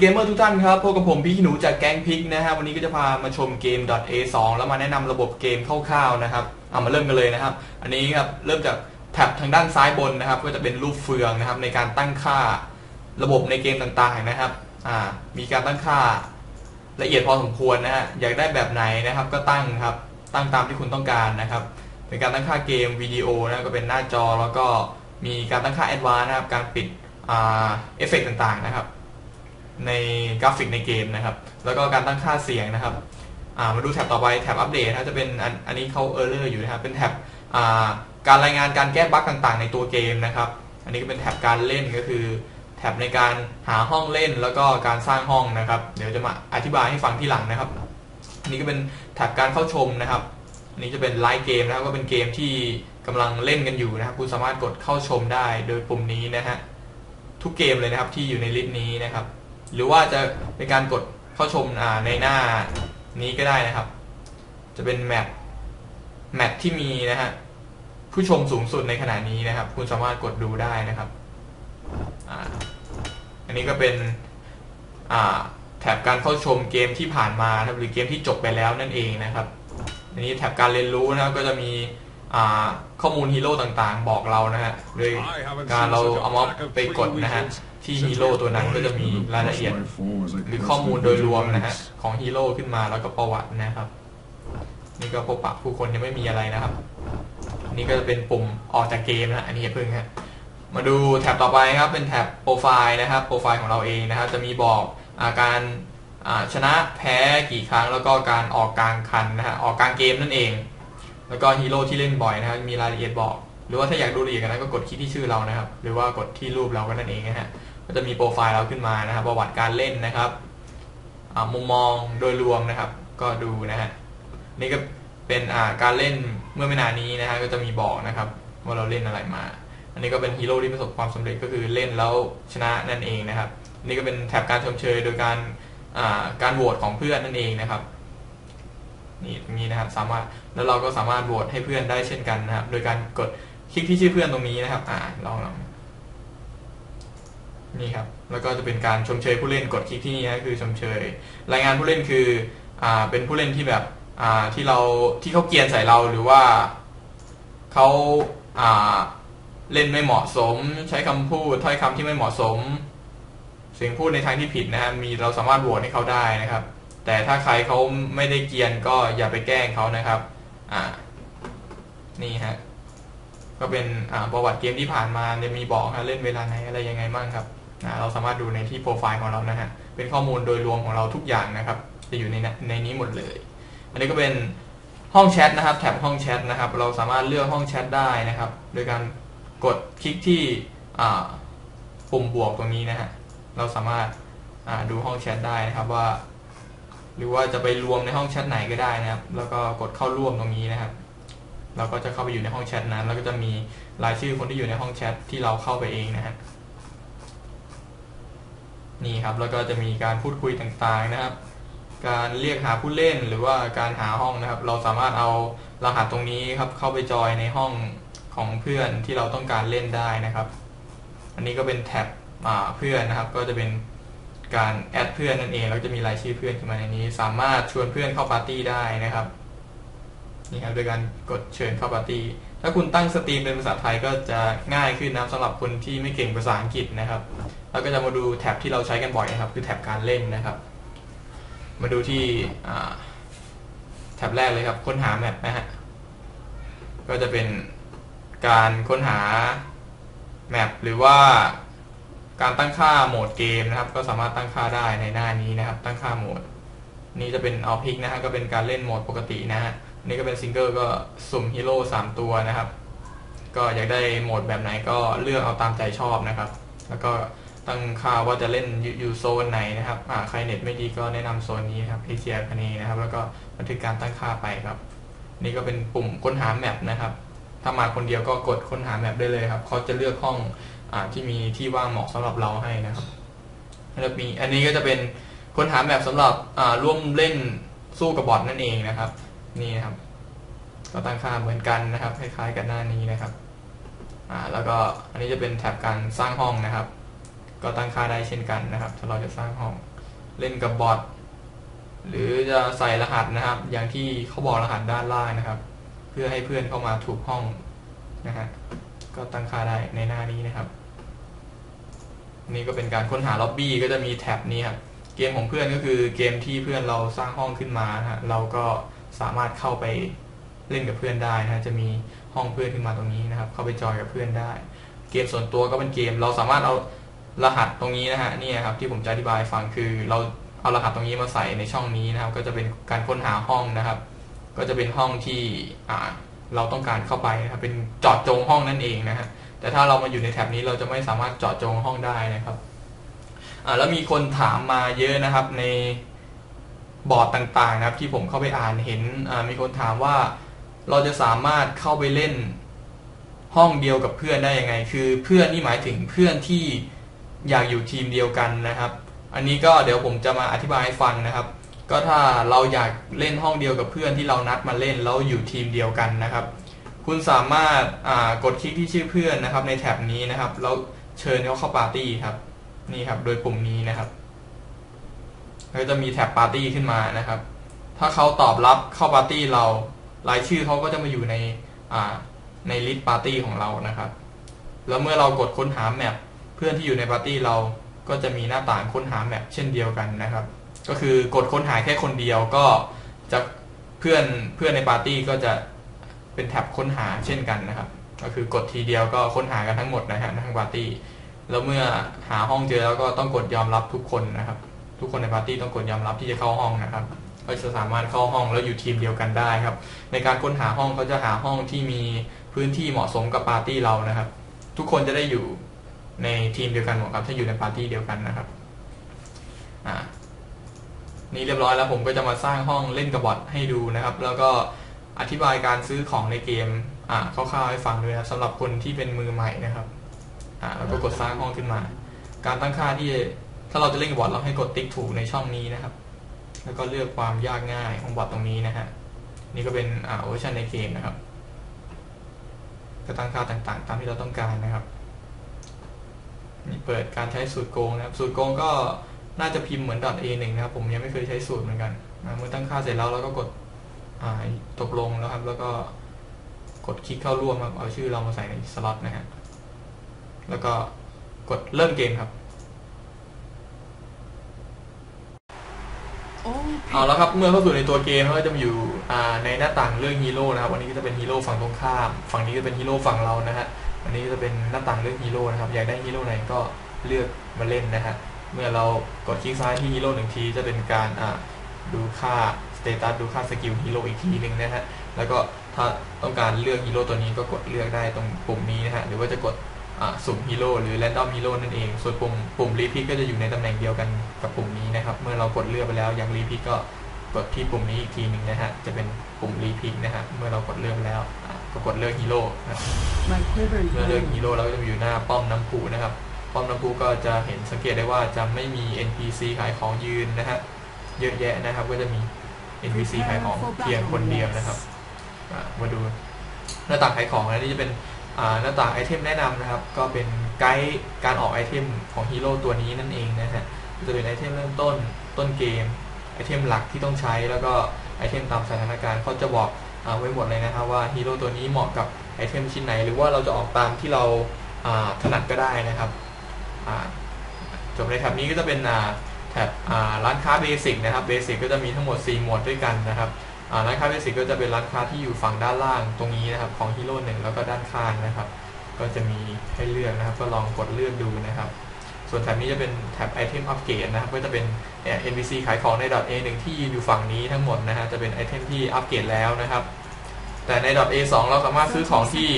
เอ่อสวัสดีเกมเมอร์ทุกท่านครับ พบกับผมพี่หนูจากแก๊งพิกนะฮะ วันนี้ก็จะพามาชมเกม .a2 แล้วมาแนะนำระบบเกมคร่าวๆนะครับ เอามาเริ่มกันเลยนะครับ อันนี้ครับ เริ่มจากแท็บทางด้านซ้ายบนนะครับ ก็จะเป็นรูปเฟืองนะครับ ในการตั้งค่าระบบในเกมต่างๆนะครับ อ่า มีการตั้งค่าละเอียดพอสมควรนะฮะ อยากได้แบบไหนนะครับ ก็ตั้งครับ ตั้งตามที่คุณต้องการนะครับ เป็นการตั้งค่าเกมวิดีโอนะก็เป็นหน้าจอ แล้วก็มีการตั้งค่าแอดวานนะครับ การปิดอ่าเอฟเฟกต์ต่างๆนะครับ ในกราฟิกในเกมนะครับ แล้วก็การตั้งค่าเสียงนะครับามาดูแท็บต่อไปแท็บอัปเดตนะจะเป็นอันอันนี้เขาเออร์เลอร์อยู่นะครับเป็นแท็บาการรายงานการแก้บั๊กต่างๆ ในตัวเกมนะครับ อันนี้ก็เป็นแท็บการเล่นก็คือแท็บในการหาห้องเล่นแล้วก็การสร้างห้องนะครับ เดี๋ยวจะมาอธิบายให้ฟังที่หลังนะครับ อันนี้ก็เป็นแท็บการเข้าชมนะครับอันนี้จะเป็นไลฟ์เกมนะครับก็เป็นเกมที่กำลังเล่นกันอยู่นะครับ คุณสามารถกดเข้าชมได้โดยปุ่มนี้นะฮะทุกเกมเลยนะครับที่อยู่ในลิสต์นี้นะครับ หรือว่าจะเป็นการกดเข้าชมในหน้านี้ก็ได้นะครับ จะเป็นแมปแมปที่มีนะฮะผู้ชมสูงสุดในขณะนี้นะครับ คุณสามารถกดดูได้นะครับอันนี้ก็เป็นแถบการเข้าชมเกมที่ผ่านมาหรือเกมที่จบไปแล้วนั่นเองนะครับ อันนี้แถบการเรียนรู้นะครับก็จะมีข้อมูลฮีโร่ต่างๆ บอกเรานะฮะโดยการเราเอามาไปกดนะฮะ ที่ฮีโร่ตัวนั้นก็จะมีรายละเอียด หรือข้อมูลโดยรวมนะฮะของฮีโร่ขึ้นมาแล้วก็ประวัตินะครับ นี่ก็พบปะผู้คนยังไม่มีอะไรนะครับ นี่ก็จะเป็นปุ่มออกจากเกมนะอันนี้อย่าพึ่งฮะมาดูแท็บต่อไปครับเป็นแท็บโปรไฟล์นะครับโปรไฟล์ของเราเองนะครับ จะมีบอกอาการชนะแพ้กี่ครั้งแล้วก็การออกกลางคันนะฮะออกกลางเกมนั่นเอง แล้วก็ฮีโร่ที่เล่นบ่อยนะครับมีรายละเอียดบอก หรือว่าถ้าอยากดูละเอียดกันนั้นก็กดคลิกที่ชื่อเรานะครับ หรือว่ากดที่รูปเราก็นั่นเองนะฮะ ก็จะมีโปรไฟล์เราขึ้นมานะครับ ประวัติการเล่นนะครับมุมมองโดยรวมนะครับ ก็ดูนะฮะนี่ก็เป็นการเล่นเมื่อไม่นานนี้นะฮะก็จะมีบอกนะครับ ว่าเราเล่นอะไรมา อันนี้ก็เป็นฮีโร่ที่ประสบความสำเร็จก็คือเล่นแล้วชนะนั่นเองนะครับ นี่ก็เป็นแถบการชมเชยโดยการการโหวตของเพื่อนนั่นเองนะครับนี่ตรงนี้นะครับสามารถแล้วเราก็สามารถโหวตให้เพื่อนได้เช่นกันนะครับ โดยการกดคลิกที่ชื่อเพื่อนตรงนี้นะครับ อ่าลองลอง นี่ครับ แล้วก็จะเป็นการชมเชยผู้เล่นกดคลิกที่นี่นะคือชมเชย รายงานผู้เล่นคืออ่าเป็นผู้เล่นที่แบบอ่าที่เราที่เขาเกียนใส่เราหรือว่าเขาอ่าเล่นไม่เหมาะสม ใช้คำพูดถ้อยคำที่ไม่เหมาะสม เสียงพูดในทางที่ผิดนะฮะมีเราสามารถโหวตให้เขาได้นะครับ แต่ถ้าใครเขาไม่ได้เกียนก็อย่าไปแกล้งเขานะครับอ่านี่ฮะก็เป็นประวัติเกมที่ผ่านมาจะมีบอกนะเล่นเวลาไหนอะไรยังไงบ้างครับ นะเราสามารถดูในที่โปรไฟล์ของเรานะฮะเป็นข้อมูลโดยรวมของเราทุกอย่างนะครับ จะอยู่ในในนี้หมดเลย อันนี้ก็เป็นห้องแชทนะครับแท็บห้องแชทนะครับ เราสามารถเลือกห้องแชทได้นะครับ โดยการกดคลิกที่ปุ่มบวกตรงนี้นะฮะเราสามารถดูห้องแชทได้นะครับว่า หรือว่าจะไปรวมในห้องแชทไหนก็ได้นะครับ แล้วก็กดเข้าร่วมตรงนี้นะครับเราก็จะเข้าไปอยู่ในห้องแชทนั้น แล้วก็จะมีรายชื่อคนที่อยู่ในห้องแชทที่เราเข้าไปเองนะฮะ นี่ครับแล้วก็จะมีการพูดคุยต่างๆนะครับ การเรียกหาผู้เล่นหรือว่าการหาห้องนะครับ เราสามารถเอารหัสตรงนี้ครับเข้าไปจอยในห้องของเพื่อนที่เราต้องการเล่นได้นะครับ อันนี้ก็เป็นแท็บเพื่อนนะครับ ก็จะเป็นการแอดเพื่อนนั่นเองแล้วจะมีรายชื่อเพื่อนขึ้นมาในนี้ สามารถชวนเพื่อนเข้าปาร์ตี้ได้นะครับนี่ครับโดยการกดเชิญเข้าปาร์ตี้ถ้าคุณตั้งสตรีมเป็นภาษาไทยก็จะง่ายขึ้นนะสำหรับคนที่ไม่เก่งภาษาอังกฤษนะครับ แล้วก็จะมาดูแท็บที่เราใช้กันบ่อยนะครับ คือแท็บการเล่นนะครับ มาดูที่แท็บแรกเลยครับ ค้นหาแมปนะฮะ ก็จะเป็นการค้นหาแมปหรือว่าการตั้งค่าโหมดเกมนะครับ ก็สามารถตั้งค่าได้ในหน้านี้นะครับ ตั้งค่าโหมด นี่จะเป็นเอาพิกนะฮะ ก็เป็นการเล่นโหมดปกตินะฮะ นี่ก็เป็นซิงเกิลก็สุ่มฮีโร่สามตัวนะครับ ก็อยากได้โหมดแบบไหนก็เลือกเอาตามใจชอบนะครับ แล้วก็ ตั้งค่าว่าจะเล่นอยู่โซนไหนนะครับใครเน็ตไม่ดีก็แนะนำโซนนี้ครับพีเซียคเนนะครับ แล้วก็บันทึกการตั้งค่าไปครับ นี่ก็เป็นปุ่มค้นหาแมปนะครับ ถ้ามาคนเดียวก็กดค้นหาแมปได้เลยครับเขาจะเลือกห้องอที่มีที่ว่างเหมาะสำหรับเราให้นะครับแล้วมีอันนี้ก็จะเป็นค้นหาแมปสำหรับร่วมเล่นสู้กับบอทนั่นเองนะครับ นี่นะครับ ก็ตั้งค่าเหมือนกันนะครับ คล้ายๆ กับหน้านี้นะครับอ่าแล้วก็อันนี้จะเป็นแท็บการสร้างห้องนะครับ ก็ตั้งค่าได้เช่นกันนะครับถ้าเราจะสร้างห้องเล่นกับบอทหรือจะใส่รหัสนะครับ อย่างที่เขาบอกรหัสด้านล่างนะครับ เพื่อให้เพื่อนเข้ามาถูกห้องนะฮะก็ตั้งค่าได้ในหน้านี้นะครับ นี่ก็เป็นการค้นหาล็อบบี้ก็จะมีแท็บนี้ครับเกมของเพื่อนก็คือเกมที่เพื่อนเราสร้างห้องขึ้นมาฮะเราก็สามารถเข้าไปเล่นกับเพื่อนได้นะฮะจะมีห้องเพื่อนขึ้นมาตรงนี้นะครับ เข้าไปจอยกับเพื่อนได้ เกมส่วนตัวก็เป็นเกม เราสามารถเอา รหัสตรงนี้นะฮะนี่ครับที่ผมจะอธิบายฟังคือเราเอารหัสตรงนี้มาใส่ในช่องนี้นะครับ ก็จะเป็นการค้นหาห้องนะครับ ก็จะเป็นห้องที่เราต้องการเข้าไปนะครับเป็นจาะจงห้องนั่นเองนะฮะแต่ถ้าเรามาอยู่ในแท็บนี้เราจะไม่สามารถจาะจงห้องได้นะครับแล้วมีคนถามมาเยอะนะครับในบอร์ดต่างๆนะครับ ที่ผมเข้าไปอ่านเห็นมีคนถามว่าเราจะสามารถเข้าไปเล่นห้องเดียวกับเพื่อนได้ยังไง คือเพื่อนนี่หมายถึงเพื่อนที่ อยากอยู่ทีมเดียวกันนะครับ อันนี้ก็เดี๋ยวผมจะมาอธิบายให้ฟังนะครับ ก็ถ้าเราอยากเล่นห้องเดียวกับเพื่อนที่เรานัดมาเล่นแล้วอยู่ทีมเดียวกันนะครับ คุณสามารถกดคลิกที่ชื่อเพื่อนนะครับ ในแท็บนี้นะครับแล้วเชิญเขาเข้าปาร์ตี้ครับนี่ครับ โดยปุ่มนี้นะครับก็จะมีแท็บปาร์ตี้ขึ้นมานะครับ ถ้าเขาตอบรับเข้าปาร์ตี้เรา รายชื่อเขาก็จะมาอยู่ในในลิสต์ปาร์ตี้ของเรานะครับ แล้วเมื่อเรากดค้นหาแมป พื่อนที่อยู่ในปาร์ตี้เราก็จะมีหน้าต่างค้นหาแมปเช่นเดียวกันนะครับ ก็คือกดค้นหาแค่คนเดียวก็จะเพื่อนเพื่อนในปาร์ตี้ก็จะเป็นแท็บค้นหาเช่นกันนะครับ ก็คือกดทีเดียวก็ค้นหากันทั้งหมดนะฮะทั้งปาร์ตี้แล้วเมื่อหาห้องเจอแล้วก็ต้องกดยอมรับทุกคนนะครับ ทุกคนในปาร์ตี้ต้องกดยอมรับที่จะเข้าห้องนะครับ ก็จะสามารถเข้าห้องแล้วอยู่ทีมเดียวกันได้ครับ ในการค้นหาห้องเขาจะหาห้องที่มีพื้นที่เหมาะสมกับปาร์ตี้เรานะครับ ทุกคนจะได้อยู่ ในทีมเดียวกันหมดครับ ถ้าอยู่ในปาร์ตี้เดียวกันนะครับอ่านี่เรียบร้อยแล้วผมก็จะมาสร้างห้องเล่นกับบอทให้ดูนะครับ แล้วก็อธิบายการซื้อของในเกมอ่าคร่าวๆให้ฟังด้วยนะสำหรับคนที่เป็นมือใหม่นะครับอ่าแล้วก็กดสร้างห้องขึ้นมา การตั้งค่าที่ถ้าเราจะเล่นกับบอทเราให้กดติ๊กถูกในช่องนี้นะครับ แล้วก็เลือกความยากง่ายของบอทตรงนี้นะฮะนี่ก็เป็นอ่าเวอร์ชันในเกมนะครับก็ตั้งค่าต่างๆ ตามที่เราต้องการนะครับ เปิดการใช้สูตรโกงนะครับ สูตรโกงก็น่าจะพิมพ์เหมือน .a1 นะครับ ผมยังไม่เคยใช้สูตรเหมือนกันเมื่อตั้งค่าเสร็จแล้วเราก็กดตกลงแล้วครับ แล้วก็กดคลิกเข้าร่วมครับเอาชื่อเรามาใส่ในสล็อตนะฮะแล้วก็กดเริ่มเกมครับเอาแล้วครับเมื่อเข้าสู่ในตัวเกมก็จะมาอยู่ในหน้าต่างเรื่องฮีโร่นะครับวันนี้ก็จะเป็นฮีโร่ฝั่งตรงข้าม ฝั่งนี้ก็เป็นฮีโร่ฝั่งเรานะฮะ อันนี้จะเป็นหน้าต่างเลือกฮีโร่นะครับ อยากได้ฮีโร่ไหนก็เลือกมาเล่นนะฮะ เมื่อเรากดคลิกซ้ายที่ฮีโร่หนึ่งที จะเป็นการดูค่าสเตตัสดูค่าสกิลฮีโร่อีกทีหนึ่งนะฮะ แล้วก็ถ้าต้องการเลือกฮีโร่ตัวนี้ก็กดเลือกได้ตรงปุ่มนี้นะฮะ หรือว่าจะกดสุ่มฮีโร่หรือแรนดอมฮีโร่นั่นเอง ส่วนปุ่มปุ่มรีพิกก็จะอยู่ในตำแหน่งเดียวกันกับปุ่มนี้นะครับ เมื่อเรากดเลือกไปแล้วอยากรีพิกก็กดที่ปุ่มนี้อีกทีหนึ่งนะฮะ จะเป็นปุ่มรีพิกนะฮะ เมื่อเรากดเลือกแล้ว ก็กดเลือกฮีโร่เมื่อเลือกฮีโร่เราก็จะอยู่หน้าป้อมน้ำพุนะครับ ป้อมน้ำพุก็จะเห็นสังเกตได้ว่าจะไม่มี NPC ขายของยืนนะฮะเยอะแยะนะครับ ก็จะมี NPC ขายของเพียงคนเดียวนะครับมาดูหน้าต่างขายของนะนี่จะเป็นหน้าต่างไอเทมแนะนำนะครับ ก็เป็นไกด์การออกไอเทมของฮีโร่ตัวนี้นั่นเองนะฮะจะเป็นไอเทมเริ่มต้นต้นเกมไอเทมหลักที่ต้องใช้แล้วก็ไอเทมตามสถานการณ์เขาจะบอก ไว้หมดเลยนะครับว่าฮีโร่ตัวนี้เหมาะกับไอเทมชิ้นไหน หรือว่าเราจะออกตามที่เราถนัดก็ได้นะครับจบในแถบนี้ก็จะเป็นแถบร้านค้าเบสิกนะครับเบสิกก็จะมีทั้งหมด 4 หมวดด้วยกันนะครับร้านค้าเบสิกก็จะเป็นร้านค้าที่อยู่ฝั่งด้านล่างตรงนี้นะครับของฮีโร่หนึ่งแล้วก็ด้านข้างนะครับ ก็จะมีให้เลือกนะครับ ก็ลองกดเลือกดูนะครับ ส่วนแถบนี้จะเป็นแถบไอเทมอัปเกรดนะครับ ก็จะเป็น NPC ขายของใน .a1 ที่ยืนอยู่ฝั่งนี้ทั้งหมดนะฮะ จะเป็นไอเทมที่อัปเกรดแล้วนะครับ แต่ใน .a2 เราสามารถซื้อของที่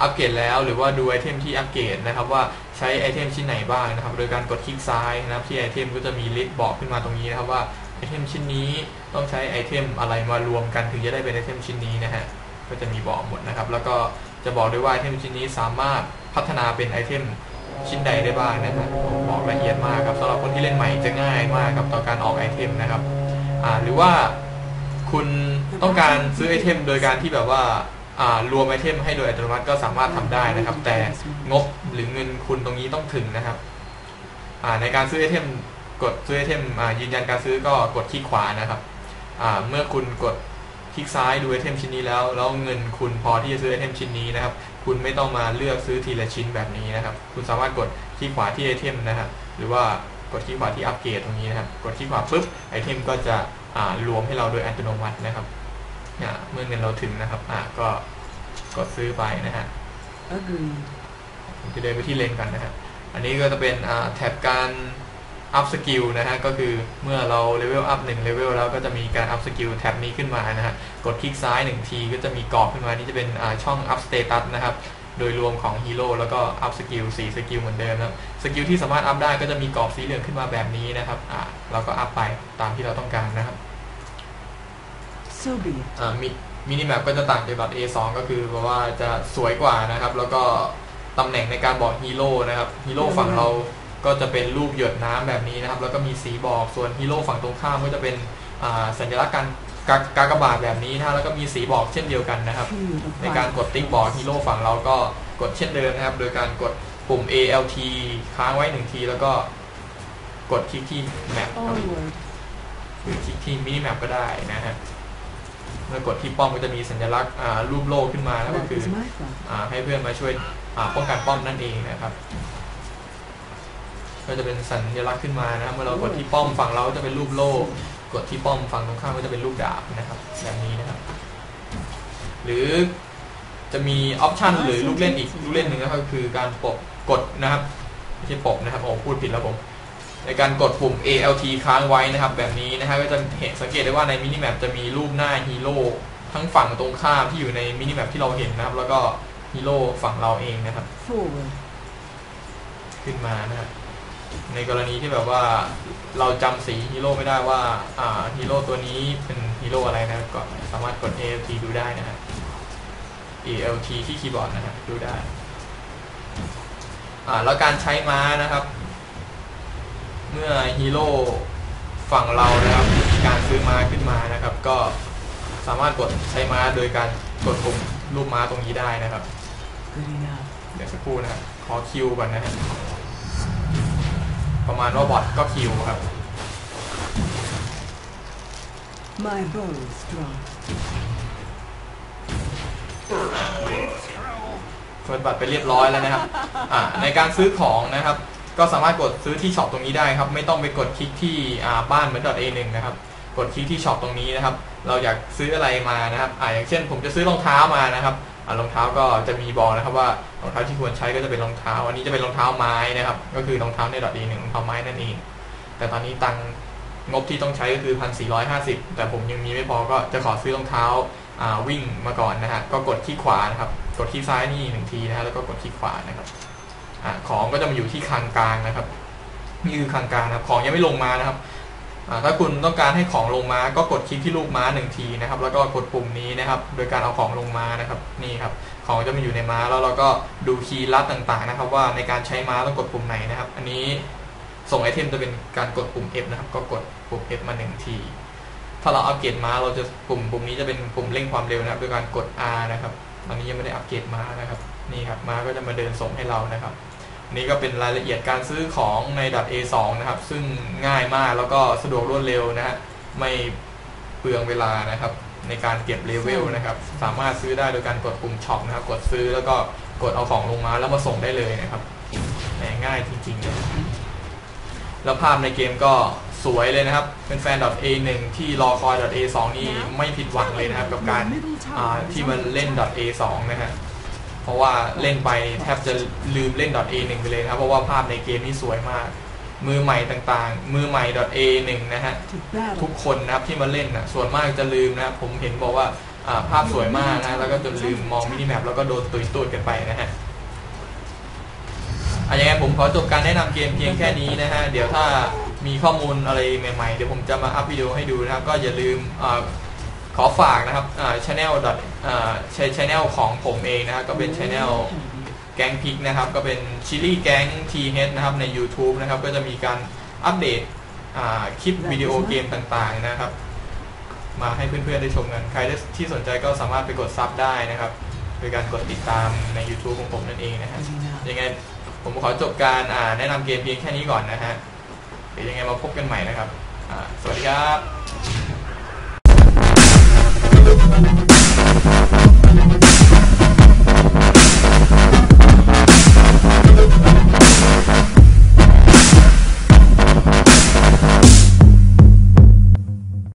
อัปเกรดแล้วหรือว่าดูไอเทมที่อัปเกรดนะครับว่าใช้ไอเทมชิ้นไหนบ้างนะครับ โดยการกดคลิกซ้ายนะครับที่ไอเทมก็จะมีลิสต์บอกขึ้นมาตรงนี้นะครับว่าไอเทมชิ้นนี้ต้องใช้ไอเทมอะไรมารวมกันถึงจะได้เป็นไอเทมชิ้นนี้นะฮะก็จะมีบอกหมดนะครับ แล้วก็จะบอกด้วยว่าไอเทมชิ้นนี้สามารถพัฒนาเป็นไอเทม ชิ้นใดได้บ้างนะครับบอกละเอียดมากครับสำหรับคนที่เล่นใหม่จะง่ายมากครับต่อการออกไอเทมนะครับอ่าหรือว่าคุณต้องการซื้อไอเทม โดยการที่แบบว่าอ่ารวมไอเทมให้โดยอัตโนมัติก็สามารถทำได้นะครับ แต่งบหรือเงินคุณตรงนี้ต้องถึงนะครับอ่าในการซื้อไอเทมกดซื้อไอเทมอ่ายืนยันการซื้อก็กดคลิกขวานะครับอ่าเมื่อคุณกดคลิกซ้ายดูไอเทมชิ้นนี้แล้ว แล้วเงินคุณพอที่จะซื้อไอเทมชิ้นนี้นะครับ คุณไม่ต้องมาเลือกซื้อทีละชิ้นแบบนี้นะครับ คุณสามารถกดคลิกขวาที่ไอเทมนะครับหรือว่ากดคลิกขวาที่อัปเกรดตรงนี้นะครับ กดคลิกขวาปุ๊บไอเทมก็จะอ่ารวมให้เราโดยอัตโนมัตินะครับอ่าเมื่อเงินเราถึงนะครับอ่าก็กดซื้อไปนะฮะ Agreed. ผมจะเดินไปที่เลนกันนะฮะอันนี้ก็จะเป็นอ่าแท็บการ อัพสกิลนะฮะก็คือเมื่อเราเลเวลอัพหนึ่งเลเวลแล้วก็จะมีการอัพสกิลแท็บนี้ขึ้นมานะฮะกดคลิกซ้ายหนึ่งทีก็จะมีกรอบขึ้นมานี่จะเป็นอ่าช่องอัพสเตตัสนะครับโดยรวมของฮีโร่แล้วก็อัพสกิล4สกิลเหมือนเดิมนะครับสกิลที่สามารถอัพได้ก็จะมีกรอบสีเหลืองขึ้นมาแบบนี้นะครับอ่าเราก็อัพไปตามที่เราต้องการนะครับ So be it. อ่ามิมินิแมปก็จะต่างจาก .a2 ก็คือเพราะว่าจะสวยกว่านะครับ แล้วก็ตำแหน่งในการบอกฮีโร่นะครับฮีโร่ฝั่งเรา ก็จะเป็นรูปหยดน้ำแบบนี้นะครับ แล้วก็มีสีบอกส่วนฮีโร่ฝั่งตรงข้ามก็จะเป็นอ่าสัญลักษณ์การกากากบาทแบบนี้นะฮะแล้วก็มีสีบอกเช่นเดียวกันนะครับ Period of ในการกดติ๊กบอกฮีโร่ฝั่งเราก็กดเช่นเดิมนะครับ โดยการกดปุ่ม ALT ค้างไว้หนึ่งที แล้วก็กดคลิกที่แมปครับ Onward. หรือคลิกที่มินิแมปก็ได้นะฮะเมื่อกดที่ป้อมก็จะมีสัญลักษณ์อ่ารูปโลกขึ้นมาแล้วก็ That คือ is my fault. อ่าให้เพื่อนมาช่วยอ่าป้องกันป้อมนั่นเองนะครับ ก็จะเป็นสัญลักษณ์ขึ้นมานะครับเมื่อเรากดที่ป้อมฝั่งเราก็จะเป็นรูปโลกกดที่ป้อมฝั่งตรงข้ามก็จะเป็นรูปดาบนะครับแบบนี้นะครับ หรือจะมีออปชันหรือลูกเล่นอีกลูกเล่นหนึ่งนะครับก็คือการปกกดนะครับไม่ใช่ปกนะครับโอ้พูดผิดแล้วผมในการกดปุ่ม ALT ค้างไว้นะครับ แบบนี้นะฮะก็จะเห็นสังเกตได้ว่าในมินิแมปจะมีรูปหน้าฮีโร่ทั้งฝั่งตรงข้ามที่อยู่ในมินิแมปที่เราเห็นนะครับ แล้วก็ฮีโร่ฝั่งเราเองนะครับ Forward. ขึ้นมานะครับ ในกรณีที่แบบว่าเราจำสีฮีโร่ไม่ได้ว่าอ่าฮีโร่ตัวนี้เป็นฮีโร่อะไรนะครับก็สามารถกด ALT ดูได้นะฮะ ALT ที่คีย์บอร์ดนะฮะดูได้อ่าแล้วการใช้ม้านะครับ เมื่อฮีโร่ฝั่งเรานะครับมีการซื้อม้าขึ้นมานะครับ ก็สามารถกดใช้ม้าโดยการกดปุ่มรูปม้าตรงนี้ได้นะครับ Good enough. เดี๋ยวสักครู่นะครับขอคิวก่อนนะฮะ ประมาณว่าบอทก็คิวครับ My bow is drawn. เฟิร์สบัตรไปเรียบร้อยแล้วนะครับอ่าในการซื้อของนะครับ ก็สามารถกดซื้อที่ช็อปตรงนี้ได้ครับ ไม่ต้องไปกดคลิกที่อ่าบ้านเหมือน .a1 นะครับ กดคลิกที่ช็อปตรงนี้นะครับ เราอยากซื้ออะไรมานะครับอ่าอย่างเช่น ผมจะซื้อรองเท้ามานะครับอ่า รองเท้าก็จะมีบอกนะครับว่ารองเท้าที่ควรใช้ก็จะเป็นรองเท้า อันนี้จะเป็นรองเท้าไม้นะครับ ก็คือรองเท้าใน .a1 รองเท้าไม้นั่นเอง แต่ตอนนี้ตังงบที่ต้องใช้ก็คือ1,450แต่ผมยังมีไม่พอก็จะขอซื้อรองเท้าอ่าวิ่งมาก่อนนะฮะก็กดที่ขวานะครับ กดที่ซ้ายนี่หนึ่งทีนะฮะแล้วก็กดที่ขวานะครับอ่าของก็จะมาอยู่ที่คางกลางนะครับ นี่คือคางกลางนะครับ ของยังไม่ลงมานะครับ ถ้าคุณต้องการให้ของลงม้าก็กดคลิกที่รูปม้าหนึ่งทีนะครับ แล้วก็กดปุ่มนี้นะครับ โดยการเอาของลงม้านะครับนี่ครับของจะมาอยู่ในม้าแล้วเราก็ดูคีย์ลัดต่างๆนะครับ ว่าในการใช้ม้าต้องกดปุ่มไหนนะครับ อันนี้ส่งไอเทมจะเป็นการกดปุ่ม F นะครับ ก็กดปุ่ม F มาหนึ่งที ถ้าเราอัปเกรดม้าเราจะปุ่มปุ่มนี้จะเป็นปุ่มเร่งความเร็วนะครับ โดยการกด R นะครับ ตอนนี้ยังไม่ได้อัปเกรดม้านะครับ นี่ครับม้าก็จะมาเดินส่งให้เรานะครับ นี่ก็เป็นรายละเอียดการซื้อของใน .a2 นะครับ ซึ่งง่ายมากแล้วก็สะดวกรวดเร็วนะฮะไม่เปลืองเวลานะครับ ในการเก็บเลเวลนะครับ สามารถซื้อได้โดยการกดปุ่มช็อปนะครับ กดซื้อแล้วก็กดเอาของลงมาแล้วมาส่งได้เลยนะครับแหมง่ายจริงๆเลยแล้วภาพในเกมก็สวยเลยนะครับ เป็นแฟน .a1 ที่รอคอย .a2 นี่ไม่ผิดหวังเลยนะครับ กับการอ่าที่มันเล่น .a2 นะฮะ เพราะว่าเล่นไปแทบจะลืมเล่น .a1 ไปเลยนะครับเพราะว่าภาพในเกมนี่สวยมาก มือใหม่ต่างๆ มือใหม่ .a1 นะฮะ To battle. ทุกคนนะครับที่มาเล่นนะส่วนมากจะลืมนะครับผมเห็นบอกว่าอ่าภาพสวยมากนะแล้วก็จนลืมมองมินิแมปแล้วก็โดนตุยตูดกันไปนะฮะอะยังไงผมขอจบการแนะนำเกมเพียงแค่นี้นะฮะเดี๋ยวถ้ามีข้อมูลอะไรใหม่ๆ เดี๋ยวผมจะมาอัพวิดีโอให้ดูนะครับ ก็อย่าลืมอา ขอฝากนะครับอ่า channel อ่าช anel ของผมเองนะครับก็เป็น channel แก๊งพิกนะครับ ก็เป็นชิลลี่แก๊งทีเฮดนะครับใน YouTube นะครับ ก็จะมีการอัปเดตคลิปวิดีโอเกมต่างๆนะครับ มาให้เพื่อนๆได้ชมกัน ใครที่สนใจก็สามารถไปกดซับได้นะครับ โดยการกดติดตามใน YouTube ของผมนั่นเองนะฮะยังไงผมขอจบการแนะนำเกมเพียงแค่นี้ก่อนนะฮะเดี๋ยวยังไงมาพบกันใหม่นะครับ สวัสดีครับ Thank you.